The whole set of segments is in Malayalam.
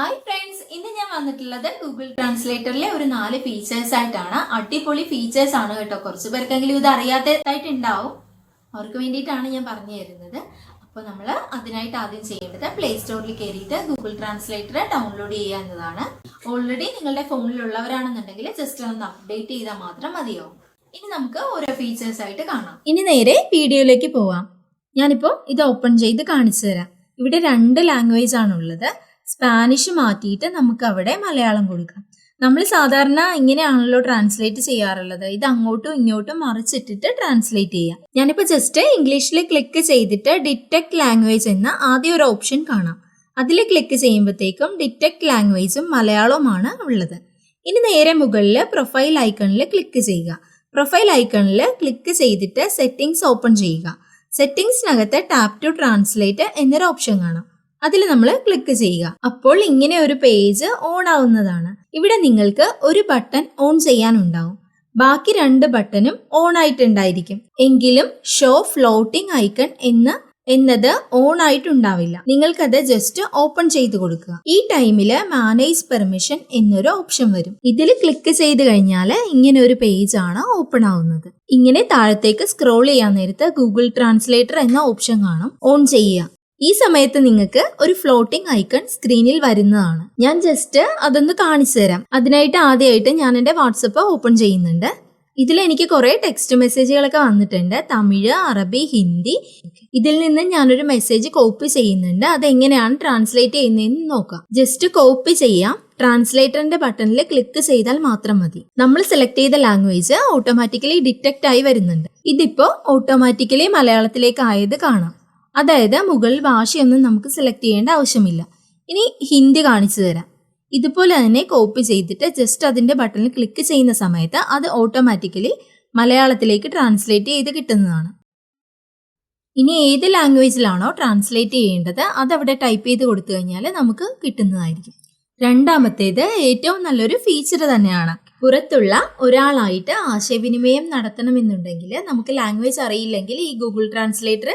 ഹായ് ഫ്രണ്ട്സ് ഇന്ന് ഞാൻ വന്നിട്ടുള്ളത് ഗൂഗിൾ ട്രാൻസ്ലേറ്ററിലെ ഒരു നാല് ഫീച്ചേഴ്സ് ആയിട്ടാണ്. അടിപൊളി ഫീച്ചേഴ്സ് ആണ് കേട്ടോ. കുറച്ച് പേർക്കെങ്കിലും ഇത് അറിയാത്തതായിട്ടുണ്ടാവും അവർക്ക് വേണ്ടിയിട്ടാണ് ഞാൻ പറഞ്ഞു തരുന്നത്. അപ്പോൾ നമ്മൾ അതിനായിട്ട് ആദ്യം ചെയ്യേണ്ടത് പ്ലേ സ്റ്റോറിൽ കയറിയിട്ട് ഗൂഗിൾ ട്രാൻസ്ലേറ്റർ ഡൗൺലോഡ് ചെയ്യുക എന്നതാണ്. ഓൾറെഡി നിങ്ങളുടെ ഫോണിലുള്ളവരാണെന്നുണ്ടെങ്കിൽ ജസ്റ്റ് ഒന്ന് അപ്ഡേറ്റ് ചെയ്താൽ മാത്രം മതിയാവും. ഇനി നമുക്ക് ഓരോ ഫീച്ചേഴ്സ് ആയിട്ട് കാണാം. ഇനി നേരെ വീഡിയോയിലേക്ക് പോവാം. ഞാനിപ്പോൾ ഇത് ഓപ്പൺ ചെയ്ത് കാണിച്ചു തരാം. ഇവിടെ രണ്ട് ലാംഗ്വേജ് ആണുള്ളത്. സ്പാനിഷ് മാറ്റിയിട്ട് നമുക്ക് അവിടെ മലയാളം കൊടുക്കാം. നമ്മൾ സാധാരണ ഇങ്ങനെയാണല്ലോ ട്രാൻസ്ലേറ്റ് ചെയ്യാറുള്ളത്. ഇത് അങ്ങോട്ടും ഇങ്ങോട്ടും മറിച്ചിട്ടിട്ട് ട്രാൻസ്ലേറ്റ് ചെയ്യാം. ഞാനിപ്പോൾ ജസ്റ്റ് ഇംഗ്ലീഷിൽ ക്ലിക്ക് ചെയ്തിട്ട് ഡിറ്റക്ട് ലാംഗ്വേജ് എന്ന ആദ്യ ഒരു ഓപ്ഷൻ കാണാം. അതിൽ ക്ലിക്ക് ചെയ്യുമ്പോഴത്തേക്കും ഡിറ്റക്ട് ലാംഗ്വേജും മലയാളവുമാണ് ഉള്ളത്. ഇനി നേരെ മുകളിൽ പ്രൊഫൈൽ ഐക്കണിൽ ക്ലിക്ക് ചെയ്യുക. പ്രൊഫൈൽ ഐക്കണിൽ ക്ലിക്ക് ചെയ്തിട്ട് സെറ്റിംഗ്സ് ഓപ്പൺ ചെയ്യുക. സെറ്റിംഗ്സിനകത്ത് ടാപ്പ് ടു ട്രാൻസ്ലേറ്റ് എന്നൊരു ഓപ്ഷൻ കാണാം. അതിൽ നമ്മൾ ക്ലിക്ക് ചെയ്യുക. അപ്പോൾ ഇങ്ങനെ ഒരു പേജ് ഓൺ ആവുന്നതാണ്. ഇവിടെ നിങ്ങൾക്ക് ഒരു ബട്ടൺ ഓൺ ചെയ്യാനുണ്ടാവും. ബാക്കി രണ്ട് ബട്ടണും ഓൺ ആയിട്ടുണ്ടായിരിക്കും. എങ്കിലും ഷോ ഫ്ലോട്ടിംഗ് ഐക്കൺ എന്ന് എന്നത് ഓൺ ആയിട്ടുണ്ടാവില്ല. നിങ്ങൾക്കത് ജസ്റ്റ് ഓപ്പൺ ചെയ്ത് കൊടുക്കുക. ഈ ടൈമിൽ മാനേജ് പെർമിഷൻ എന്നൊരു ഓപ്ഷൻ വരും. ഇതിൽ ക്ലിക്ക് ചെയ്ത് കഴിഞ്ഞാൽ ഇങ്ങനെ ഒരു പേജ് ആണ് ഓപ്പൺ ആവുന്നത്. ഇങ്ങനെ താഴത്തേക്ക് സ്ക്രോൾ ചെയ്യാൻ നേരത്ത് ഗൂഗിൾ ട്രാൻസ്ലേറ്റർ എന്ന ഓപ്ഷൻ കാണും. ഓൺ ചെയ്യുക. ഈ സമയത്ത് നിങ്ങൾക്ക് ഒരു ഫ്ലോട്ടിംഗ് ഐക്കൺ സ്ക്രീനിൽ വരുന്നതാണ്. ഞാൻ ജസ്റ്റ് അതൊന്ന് കാണിച്ചു തരാം. അതിനായിട്ട് ആദ്യമായിട്ട് ഞാൻ എന്റെ വാട്സപ്പ് ഓപ്പൺ ചെയ്യുന്നുണ്ട്. ഇതിൽ എനിക്ക് കുറേ ടെക്സ്റ്റ് മെസ്സേജുകളൊക്കെ വന്നിട്ടുണ്ട്. തമിഴ് അറബി ഹിന്ദി. ഇതിൽ നിന്ന് ഞാനൊരു മെസ്സേജ് കോപ്പി ചെയ്യുന്നുണ്ട്. അതെങ്ങനെയാണ് ട്രാൻസ്ലേറ്റ് ചെയ്യുന്നതെന്ന് നോക്കാം. ജസ്റ്റ് കോപ്പി ചെയ്യാം. ട്രാൻസ്ലേറ്ററിന്റെ ബട്ടണിൽ ക്ലിക്ക് ചെയ്താൽ മാത്രം മതി. നമ്മൾ സെലക്ട് ചെയ്ത ലാംഗ്വേജ് ഓട്ടോമാറ്റിക്കലി ഡിറ്റക്ട് ആയി വരുന്നുണ്ട്. ഇതിപ്പോ ഓട്ടോമാറ്റിക്കലി മലയാളത്തിലേക്ക് ആയത് കാണാം. അതായത് മുകളിൽ ഭാഷയൊന്നും നമുക്ക് സെലക്ട് ചെയ്യേണ്ട ആവശ്യമില്ല. ഇനി ഹിന്ദി കാണിച്ചു തരാം. ഇതുപോലെ തന്നെ കോപ്പി ചെയ്തിട്ട് ജസ്റ്റ് അതിന്റെ ബട്ടണിൽ ക്ലിക്ക് ചെയ്യുന്ന സമയത്ത് അത് ഓട്ടോമാറ്റിക്കലി മലയാളത്തിലേക്ക് ട്രാൻസ്ലേറ്റ് ചെയ്ത് കിട്ടുന്നതാണ്. ഇനി ഏത് ലാംഗ്വേജിലാണോ ട്രാൻസ്ലേറ്റ് ചെയ്യേണ്ടത് അതവിടെ ടൈപ്പ് ചെയ്ത് കൊടുത്തു കഴിഞ്ഞാൽ നമുക്ക് കിട്ടുന്നതായിരിക്കും. രണ്ടാമത്തേത് ഏറ്റവും നല്ലൊരു ഫീച്ചർ തന്നെയാണ്. പുറത്തുള്ള ഒരാളായിട്ട് ആശയവിനിമയം നടത്തണമെന്നുണ്ടെങ്കിൽ നമുക്ക് ലാംഗ്വേജ് അറിയില്ലെങ്കിൽ ഈ ഗൂഗിൾ ട്രാൻസ്ലേറ്റർ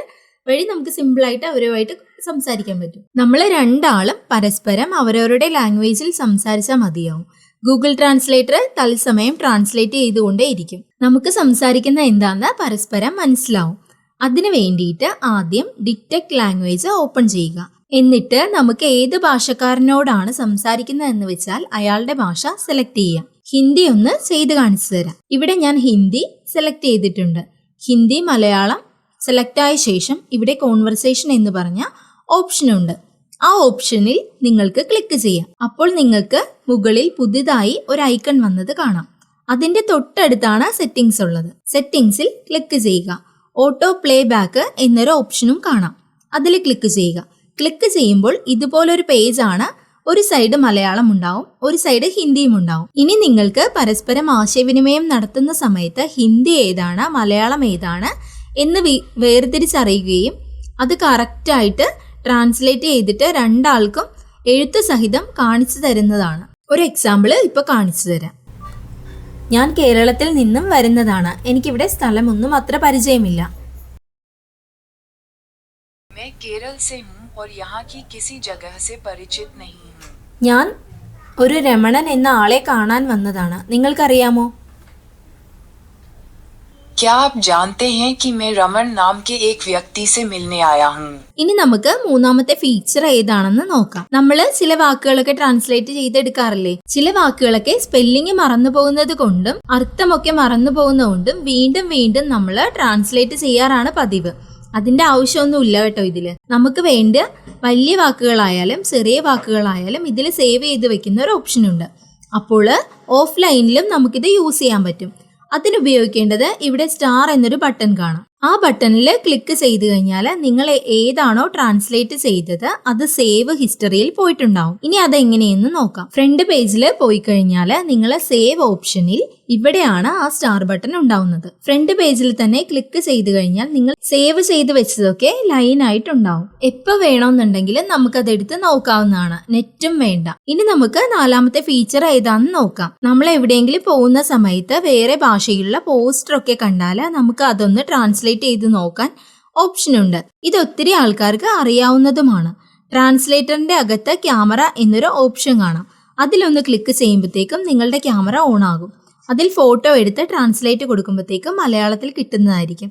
വഴി നമുക്ക് സിമ്പിളായിട്ട് അവരുമായിട്ട് സംസാരിക്കാൻ പറ്റും. നമ്മൾ രണ്ടാളും പരസ്പരം അവരവരുടെ ലാംഗ്വേജിൽ സംസാരിച്ചാൽ മതിയാവും. ഗൂഗിൾ ട്രാൻസ്ലേറ്റർ തത്സമയം ട്രാൻസ്ലേറ്റ് ചെയ്തുകൊണ്ടേ ഇരിക്കും നമുക്ക് സംസാരിക്കുന്ന എന്താണെന്ന് പരസ്പരം മനസ്സിലാവും. അതിനു വേണ്ടിയിട്ട് ആദ്യം ഡിറ്റക്ട് ലാംഗ്വേജ് ഓപ്പൺ ചെയ്യുക. എന്നിട്ട് നമുക്ക് ഏത് ഭാഷക്കാരനോടാണ് സംസാരിക്കുന്നത് എന്ന് വെച്ചാൽ അയാളുടെ ഭാഷ സെലക്ട് ചെയ്യാം. ഹിന്ദി ഒന്ന് ചെയ്ത് കാണിച്ചു തരാം. ഇവിടെ ഞാൻ ഹിന്ദി സെലക്ട് ചെയ്തിട്ടുണ്ട്. ഹിന്ദി മലയാളം സെലക്ട് ആയ ശേഷം ഇവിടെ കോൺവെർസേഷൻ എന്ന് പറഞ്ഞ ഓപ്ഷൻ ഉണ്ട്. ആ ഓപ്ഷനിൽ നിങ്ങൾക്ക് ക്ലിക്ക് ചെയ്യാം. അപ്പോൾ നിങ്ങൾക്ക് മുകളിൽ പുതിയതായി ഒരു ഐക്കൺ വന്നത് കാണാം. അതിന്റെ തൊട്ടടുത്താണ് സെറ്റിംഗ്സ് ഉള്ളത്. സെറ്റിംഗ്സിൽ ക്ലിക്ക് ചെയ്യുക. ഓട്ടോ പ്ലേ ബാക്ക് എന്നൊരു ഓപ്ഷനും കാണാം. അതിൽ ക്ലിക്ക് ചെയ്യുക. ക്ലിക്ക് ചെയ്യുമ്പോൾ ഇതുപോലൊരു പേജ് ആണ്. ഒരു സൈഡ് മലയാളം ഉണ്ടാവും ഒരു സൈഡ് ഹിന്ദിയും ഉണ്ടാവും. ഇനി നിങ്ങൾക്ക് പരസ്പരം ആശയവിനിമയം നടത്തുന്ന സമയത്ത് ഹിന്ദി ഏതാണ് മലയാളം ഏതാണ് എന്ന് വേർതിരിച്ചറിയുകയും അത് കറക്റ്റായിട്ട് ട്രാൻസ്ലേറ്റ് ചെയ്തിട്ട് രണ്ടാൾക്കും എഴുത്ത് സഹിതം കാണിച്ചു തരുന്നതാണ്. ഒരു എക്സാമ്പിൾ ഇപ്പൊ കാണിച്ചു തരാം. ഞാൻ കേരളത്തിൽ നിന്നും വരുന്നതാണ്. എനിക്കിവിടെ സ്ഥലമൊന്നും അത്ര പരിചയമില്ല. ഞാൻ ഒരു രമണൻ എന്ന ആളെ കാണാൻ വന്നതാണ്. നിങ്ങൾക്കറിയാമോ? क्या आप जानते हैं कि मैं रमन नाम के एक व्यक्ति से मिलने आया हूँ ഇനി നമുക്ക് മൂന്നാമത്തെ ഫീച്ചർ ഏതാണെന്ന് നോക്കാം നമ്മൾ ചില വാക്കുകളൊക്കെ ട്രാൻസ്ലേറ്റ് ചെയ്തെടുക്കാറില്ലേ ചില വാക്കുകളൊക്കെ സ്പെല്ലിംഗ് മറന്നു പോകുന്നത് കൊണ്ടും അർത്ഥമൊക്കെ മറന്നു പോകുന്നതുകൊണ്ടും വീണ്ടും വീണ്ടും നമ്മൾ ട്രാൻസ്ലേറ്റ് ചെയ്യാറാണ് പതിവ് അതിന്റെ ആവശ്യമൊന്നും ഇല്ല കേട്ടോ ഇതില് നമുക്ക് വേണ്ട വലിയ വാക്കുകളായാലും ചെറിയ വാക്കുകളായാലും ഇതിൽ സേവ് ചെയ്ത് വെക്കുന്ന ഒരു ഓപ്ഷൻ ഉണ്ട് അപ്പോൾ ഓഫ്ലൈനിലും നമുക്കിത് യൂസ് ചെയ്യാൻ പറ്റും അതിനുപയോഗിക്കേണ്ടത് ഇവിടെ സ്റ്റാർ എന്നൊരു ബട്ടൺ കാണാം. ആ ബട്ടണിൽ ക്ലിക്ക് ചെയ്ത് കഴിഞ്ഞാൽ നിങ്ങൾ ഏതാണോ ട്രാൻസ്ലേറ്റ് ചെയ്തത് അത് സേവ് ഹിസ്റ്ററിയിൽ പോയിട്ടുണ്ടാവും. ഇനി അതെങ്ങനെയെന്ന് നോക്കാം. ഫ്രണ്ട് പേജിൽ പോയി കഴിഞ്ഞാൽ നിങ്ങൾ സേവ് ഓപ്ഷനിൽ ഇവിടെയാണ് ആ സ്റ്റാർ ബട്ടൺ ഉണ്ടാവുന്നത്. ഫ്രണ്ട് പേജിൽ തന്നെ ക്ലിക്ക് ചെയ്ത് കഴിഞ്ഞാൽ നിങ്ങൾ സേവ് ചെയ്ത് വെച്ചതൊക്കെ ലൈൻ ആയിട്ട് ഉണ്ടാവും എപ്പൊ വേണമെന്നുണ്ടെങ്കിലും വേണമെന്നുണ്ടെങ്കിൽ നമുക്കത് എടുത്ത് നോക്കാവുന്നതാണ്. നെറ്റും വേണ്ട. ഇനി നമുക്ക് നാലാമത്തെ ഫീച്ചർ ഏതാണെന്ന് നോക്കാം. നമ്മൾ എവിടെയെങ്കിലും പോകുന്ന സമയത്ത് വേറെ ഭാഷയിലുള്ള പോസ്റ്റർ ഒക്കെ കണ്ടാൽ നമുക്ക് അതൊന്ന് ട്രാൻസ്ലേറ്റ് ചെയ്ത് നോക്കാൻ ഓപ്ഷൻ ഉണ്ട്. ഇത് ഒത്തിരി ആൾക്കാർക്ക് അറിയാവുന്നതുമാണ്. ട്രാൻസ്ലേറ്ററിന്റെ അകത്ത് ക്യാമറ എന്നൊരു ഓപ്ഷൻ കാണാം. അതിലൊന്ന് ക്ലിക്ക് ചെയ്യുമ്പോഴത്തേക്കും നിങ്ങളുടെ ക്യാമറ ഓൺ ആകും. അതിൽ ഫോട്ടോ എടുത്ത് ട്രാൻസ്ലേറ്റ് കൊടുക്കുമ്പോഴത്തേക്കും മലയാളത്തിൽ കിട്ടുന്നതായിരിക്കും.